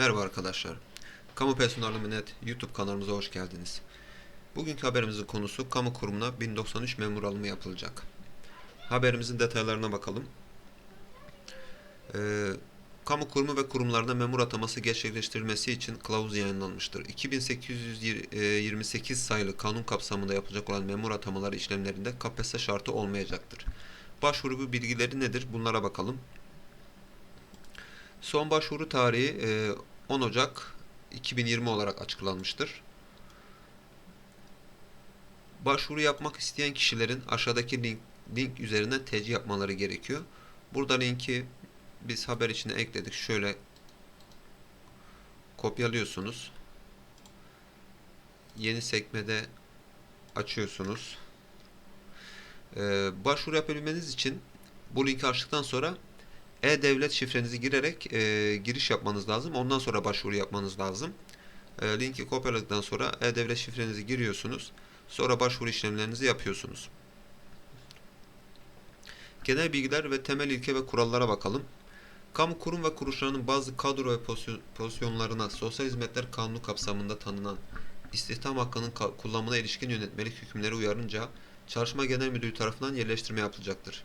Merhaba arkadaşlar. Kamu Personeli Net YouTube kanalımıza hoş geldiniz. Bugünkü haberimizin konusu kamu kurumuna 1093 memur alımı yapılacak. Haberimizin detaylarına bakalım. Ee, kamu kurumu ve kurumlarına memur ataması gerçekleştirilmesi için kılavuz yayınlanmıştır. 2828 sayılı kanun kapsamında yapılacak olan memur atamaları işlemlerinde KPSS şartı olmayacaktır. Başvuru bilgileri nedir? Bunlara bakalım. Son başvuru tarihi e, 10 Ocak 2020 olarak açıklanmıştır. Başvuru yapmak isteyen kişilerin aşağıdaki link, link üzerinden tercih yapmaları gerekiyor. Burada linki biz haber içine ekledik. Şöyle kopyalıyorsunuz. Yeni sekmede açıyorsunuz. Ee, başvuru yapabilmeniz için bu linki açtıktan sonra e-devlet şifrenizi girerek e, giriş yapmanız lazım. Ondan sonra başvuru yapmanız lazım. E, linki kopyaladıktan sonra e-devlet şifrenizi giriyorsunuz. Sonra başvuru işlemlerinizi yapıyorsunuz. Genel bilgiler ve temel ilke ve kurallara bakalım. Kamu kurum ve kuruluşlarının bazı kadro ve pozisyon- pozisyonlarına Sosyal Hizmetler Kanunu kapsamında tanınan istihdam hakkının kullanımına ilişkin yönetmelik hükümleri uyarınca Çalışma Genel Müdürlüğü tarafından yerleştirme yapılacaktır.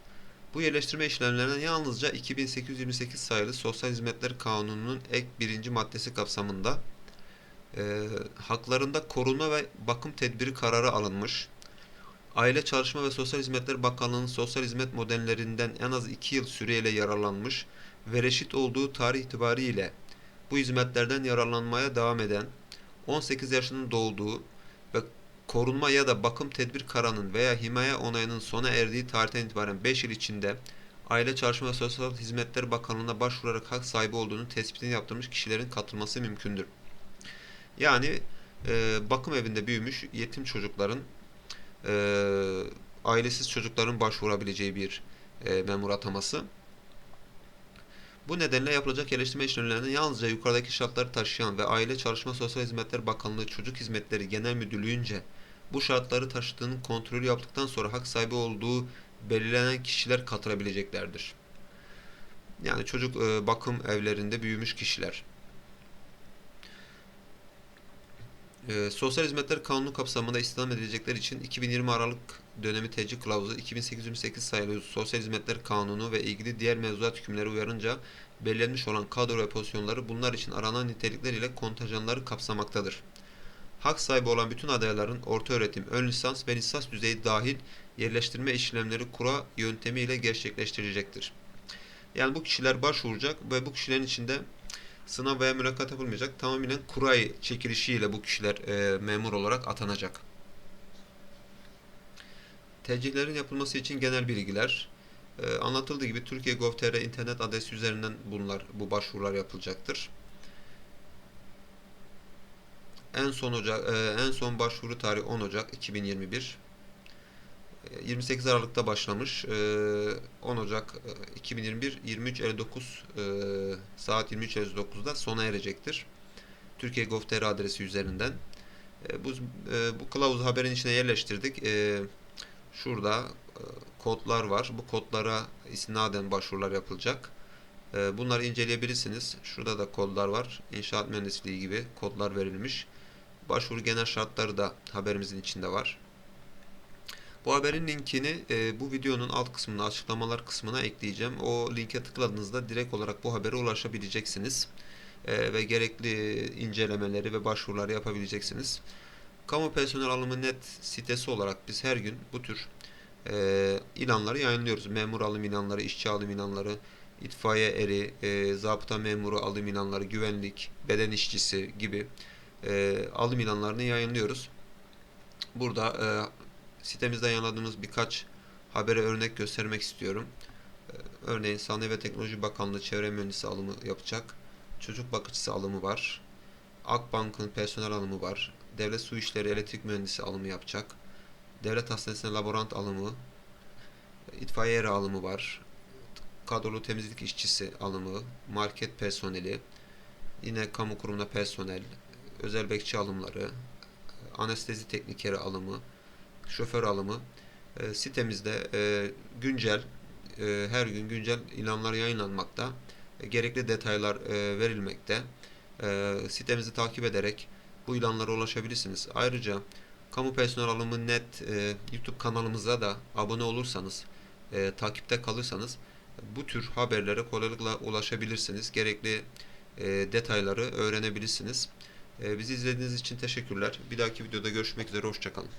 Bu yerleştirme işlemlerine yalnızca 2828 sayılı Sosyal Hizmetler Kanunu'nun ek birinci maddesi kapsamında e, haklarında korunma ve bakım tedbiri kararı alınmış. Aile Çalışma ve Sosyal Hizmetler Bakanlığı'nın sosyal hizmet modellerinden en az 2 yıl süreyle yararlanmış ve reşit olduğu tarih itibariyle bu hizmetlerden yararlanmaya devam eden 18 yaşının dolduğu korunma ya da bakım tedbir kararının veya himaye onayının sona erdiği tarihten itibaren 5 yıl içinde Aile Çalışma ve Sosyal Hizmetler Bakanlığı'na başvurarak hak sahibi olduğunu tespitini yaptırmış kişilerin katılması mümkündür. Yani e, bakım evinde büyümüş yetim çocukların e, ailesiz çocukların başvurabileceği bir e, memur ataması. Bu nedenle yapılacak yerleştirme işlemlerinde yalnızca yukarıdaki şartları taşıyan ve Aile Çalışma Sosyal Hizmetler Bakanlığı Çocuk Hizmetleri Genel Müdürlüğü'nce bu şartları taşıdığının kontrolü yaptıktan sonra hak sahibi olduğu belirlenen kişiler katılabileceklerdir. Yani çocuk e, bakım evlerinde büyümüş kişiler. E, Sosyal Hizmetler Kanunu kapsamında istihdam edilecekler için 2020 Aralık dönemi tecih kılavuzu 2828 sayılı Sosyal Hizmetler Kanunu ve ilgili diğer mevzuat hükümleri uyarınca belirlenmiş olan kadro ve pozisyonları bunlar için aranan nitelikler ile kontenjanları kapsamaktadır. Hak sahibi olan bütün adayların orta öğretim, ön lisans ve lisans düzeyi dahil yerleştirme işlemleri kura yöntemiyle gerçekleştirilecektir. Yani bu kişiler başvuracak ve bu kişilerin içinde sınav veya mülakat yapılmayacak. Tamamen kura çekilişiyle bu kişiler e, memur olarak atanacak. Tercihlerin yapılması için genel bilgiler. E, anlatıldığı gibi Türkiye Gov.tr internet adresi üzerinden bunlar bu başvurular yapılacaktır. En son Ocak e, en son başvuru tarihi 10 Ocak 2021. E, 28 Aralık'ta başlamış. E, 10 Ocak e, 2021 23.59 e, saat 23.59'da sona erecektir. Türkiye Gov.tr adresi üzerinden. E, bu e, bu kılavuzu haberin içine yerleştirdik. E, şurada e, kodlar var. Bu kodlara istinaden başvurular yapılacak. E, bunları inceleyebilirsiniz. Şurada da kodlar var. İnşaat mühendisliği gibi kodlar verilmiş. Başvuru genel şartları da haberimizin içinde var. Bu haberin linkini e, bu videonun alt kısmına, açıklamalar kısmına ekleyeceğim. O linke tıkladığınızda direkt olarak bu habere ulaşabileceksiniz. E, ve gerekli incelemeleri ve başvuruları yapabileceksiniz. Kamu personel alımı net sitesi olarak biz her gün bu tür e, ilanları yayınlıyoruz. Memur alım ilanları, işçi alım ilanları, itfaiye eri, e, zabıta memuru alım ilanları, güvenlik, beden işçisi gibi e, alım ilanlarını yayınlıyoruz. Burada e, sitemizde yayınladığımız birkaç habere örnek göstermek istiyorum. E, örneğin Sanayi ve Teknoloji Bakanlığı çevre mühendisi alımı yapacak. Çocuk bakıcısı alımı var. Akbank'ın personel alımı var. Devlet Su İşleri Elektrik Mühendisi alımı yapacak. Devlet Hastanesi'ne laborant alımı. itfaiye eri alımı var. Kadrolu temizlik işçisi alımı. Market personeli. Yine kamu kurumuna personel. Özel bekçi alımları. Anestezi teknikeri alımı. Şoför alımı. E, sitemizde e, güncel e, her gün güncel ilanlar yayınlanmakta. E, gerekli detaylar e, verilmekte. e, sitemizi takip ederek bu ilanlara ulaşabilirsiniz. Ayrıca kamu personel alımı net e, YouTube kanalımıza da abone olursanız, e, takipte kalırsanız bu tür haberlere kolaylıkla ulaşabilirsiniz. Gerekli e, detayları öğrenebilirsiniz. E, bizi izlediğiniz için teşekkürler. Bir dahaki videoda görüşmek üzere. Hoşçakalın.